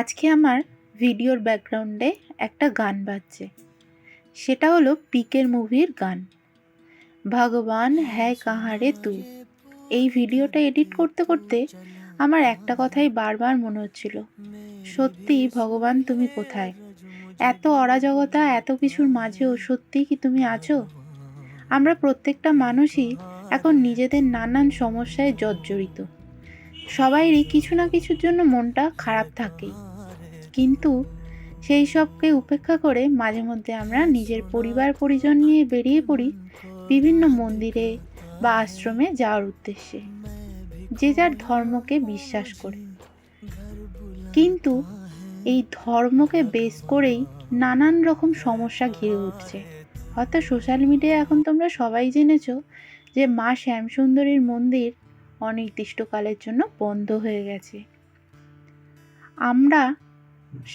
আজকে আমার ভিডিওর ব্যাকগ্রাউন্ডে একটা গান বাজছে। সেটা হলো পিকের মুভির গান। ভগবান হ্যায় কাহারে তু। এই ভিডিওটা এডিট করতে করতে আমার একটা কথাই বারবার মনে হচ্ছিল। সত্যি, ভগবান, তুমি কোথায়? এত অরাজকতা, এত কিছুর মাঝেও সত্যি কি তুমি আছো? আমরা প্রত্যেকটা মানুষই এখন নিজেদের নানান সমস্যায় জর্জরিত। সবাইরই কিছু না কিছুর জন্য মনটা খারাপ থাকেই। কিন্তু সেই সবকে উপেক্ষা করে মাঝে মধ্যে আমরা নিজের পরিবার পরিজন নিয়ে বেরিয়ে পড়ি বিভিন্ন মন্দিরে বা আশ্রমে যাওয়ার উদ্দেশ্যে, যে যার ধর্মকে বিশ্বাস করে। কিন্তু এই ধর্মকে বেস করেই নানান রকম সমস্যা ঘিরে উঠছে। হয়তো সোশ্যাল মিডিয়ায় এখন তোমরা সবাই জেনেছ যে মা শ্যামসুন্দরীর মন্দির অনির্দিষ্টকালের জন্য বন্ধ হয়ে গেছে। আমরা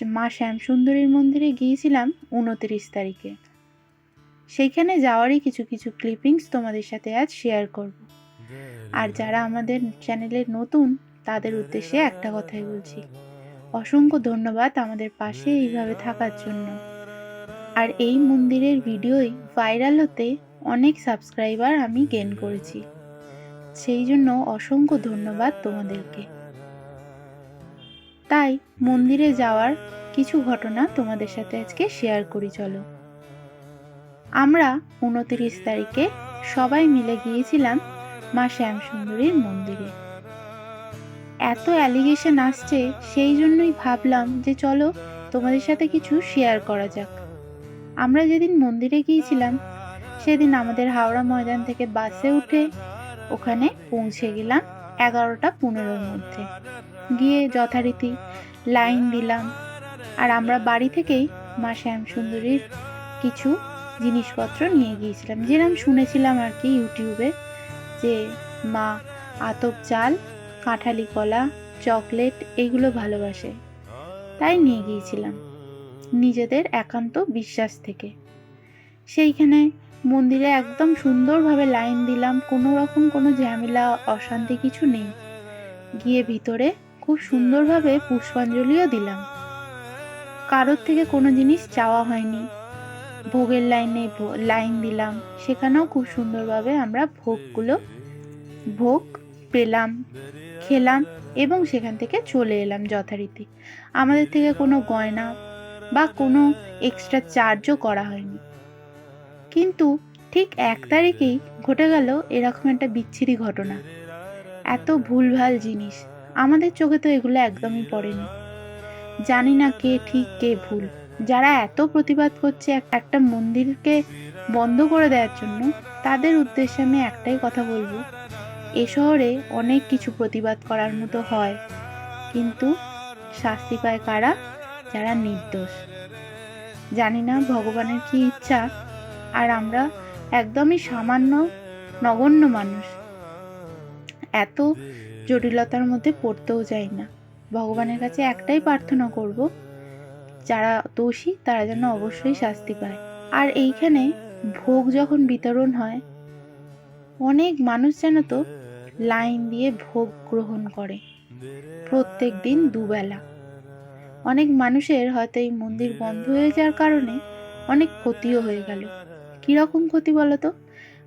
মা শ্যামসুন্দরীর মন্দিরে গিয়েছিলাম উনত্রিশ তারিখে। সেইখানে যাওয়ারই কিছু কিছু ক্লিপিংস তোমাদের সাথে আজ শেয়ার করব। আর যারা আমাদের চ্যানেলের নতুন, তাদের উদ্দেশ্যে একটা কথাই বলছি। অসংখ্য ধন্যবাদ আমাদের পাশে এইভাবে থাকার জন্য। আর এই মন্দিরের ভিডিওই ভাইরাল হতে অনেক সাবস্ক্রাইবার আমি গেন করেছি। সেই জন্য অসংখ্য ধন্যবাদ তোমাদেরকে। তাই মন্দিরে যাওয়ার কিছু ঘটনা তোমাদের সাথে আজকে শেয়ার করি, চলো। আমরা উনতিরিশ তারিখে সবাই মিলে গিয়েছিলাম মা শ্যামসুন্দরীর মন্দিরে। এত অ্যালিগেশন আসছে, সেই জন্যই ভাবলাম যে চলো তোমাদের সাথে কিছু শেয়ার করা যাক। আমরা যেদিন মন্দিরে গিয়েছিলাম, সেদিন আমাদের হাওড়া ময়দান থেকে বাসে উঠে ওখানে পৌঁছে গেলাম এগারোটা পনেরোর মধ্যে। গিয়ে যথারীতি লাইন দিলাম। আর আমরা বাড়ি থেকেই মা শ্যামসুন্দরীর কিছু জিনিসপত্র নিয়ে গিয়েছিলাম। যেরকম শুনেছিলাম আর কি ইউটিউবে, যে মা আতপ চাল, কাঁঠালি কলা, চকলেট এগুলো ভালোবাসে। তাই নিয়ে গিয়েছিলাম নিজেদের একান্ত বিশ্বাস থেকে। সেইখানে মন্দিরে একদম সুন্দরভাবে লাইন দিলাম। কোনো রকম কোনো ঝামেলা, অশান্তি কিছু নেই। গিয়ে ভিতরে খুব সুন্দরভাবে পুষ্পাঞ্জলিও দিলাম। কারোর থেকে কোনো জিনিস চাওয়া হয়নি। ভোগের লাইনে লাইন দিলাম। সেখানেও খুব সুন্দরভাবে আমরা ভোগগুলো, ভোগ পেলাম, খেলাম এবং সেখান থেকে চলে এলাম যথারীতি। আমাদের থেকে কোনো গয়না বা কোনো এক্সট্রা চার্জও করা হয়নি। কিন্তু ঠিক এক তারিখেই ঘটে গেল এরকম একটা বিচ্ছিরি ঘটনা। এত ভুলভাল জিনিস। আমাদের চোখে তো এগুলো একদমই পড়েনি। জানি না কে ঠিক, কে ভুল। যারা এত প্রতিবাদ করছে একটা মন্দিরকে বন্ধ করে দেওয়ার জন্য, তাদের উদ্দেশ্যে আমি একটাই কথা বলব। এ শহরে অনেক কিছু প্রতিবাদ করার মতো হয়, কিন্তু শাস্তি পায় কারা? যারা নির্দোষ। জানি না ভগবানের কি ইচ্ছা, আর আমরা একদমই সামান্য, নগণ্য মানুষ। এত জটিলতার মধ্যে পড়তেও যাই না। ভগবানের কাছে একটাই প্রার্থনা করব, যারা দোষী তারা যেন অবশ্যই শাস্তি পায়। আর এইখানে ভোগ যখন বিতরণ হয়, অনেক মানুষ যেন তো লাইন দিয়ে ভোগ গ্রহণ করে প্রত্যেক দিন দুবেলা। অনেক মানুষের হয়তো এই মন্দির বন্ধ হয়ে যাওয়ার কারণে অনেক ক্ষতিও হয়ে গেল। কীরকম ক্ষতি বলতো?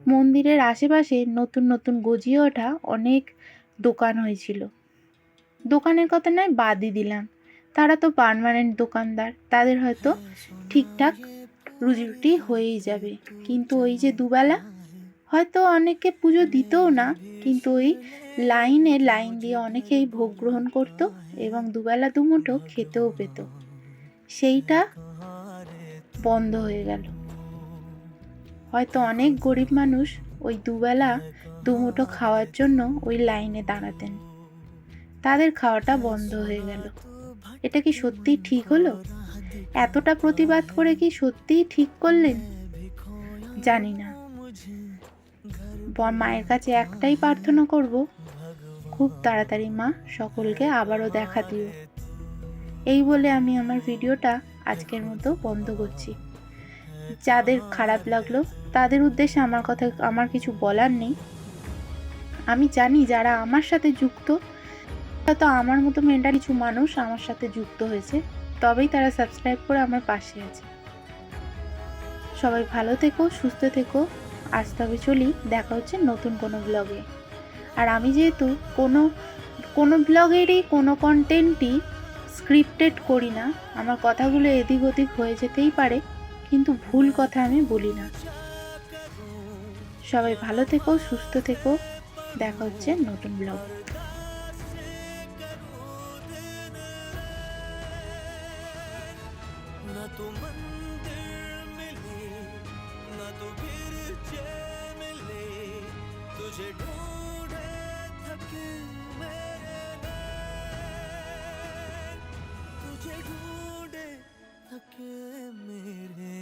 মন্দিরের আশেপাশে নতুন নতুন গজিয়ে ওঠা অনেক দোকান হয়েছিল। দোকানের কথা নয়, বাদই দিলাম। তারা তো পারমানেন্ট দোকানদার, তাদের হয়তো ঠিকঠাক রুটি হয়েই যাবে। কিন্তু ওই যে দুবেলা, হয়তো অনেকে পুজো দিতেও না, কিন্তু ওই লাইনে লাইন দিয়ে অনেকেই ভোগ গ্রহণ করত এবং দুবেলা দুমুঠো খেতেও পেত। সেইটা বন্ধ হয়ে গেল। হয়তো অনেক গরিব মানুষ ওই দুবেলা দুমুঠো খাওয়ার জন্য ওই লাইনে দাঁড়াতেন। তাদের খাওয়াটা বন্ধ হয়ে গেল। এটা কি সত্যি ঠিক হলো? এতটা প্রতিবাদ করে কি সত্যিই ঠিক করলেন? জানি না। মায়ের কাছে একটাই প্রার্থনা করব, খুব তাড়াতাড়ি মা সকলকে আবারও দেখা দিও। এই বলে আমি আমার ভিডিওটা আজকের মতো বন্ধ করছি। যাদের খারাপ লাগল, তাদের উদ্দেশ্যে আমার কথা, আমার কিছু বলার নেই। আমি জানি যারা আমার সাথে যুক্ত হয়তো আমার মতো মেন্টাল কিছু মানুষ আমার সাথে যুক্ত হয়েছে, তবেই তারা সাবস্ক্রাইব করে আমার পাশে আছে। সবাই ভালো থেকো, সুস্থ থেকো। আজ তবে চলি, দেখা হচ্ছে নতুন কোনো ব্লগে আর আমি যেহেতু কোনো কোনো ব্লগেরই কোনো কন্টেন্টই স্ক্রিপ্টেড করি না, আমার কথাগুলো এদিক ওদিক হয়ে যেতেই পারে। কিন্তু ভুল কথা আমি বলি না। সবাই ভালো থেকো, সুস্থ থেকো। দেখা হচ্ছে নতুন ব্লগ तुझे ढूंढे थके मेरे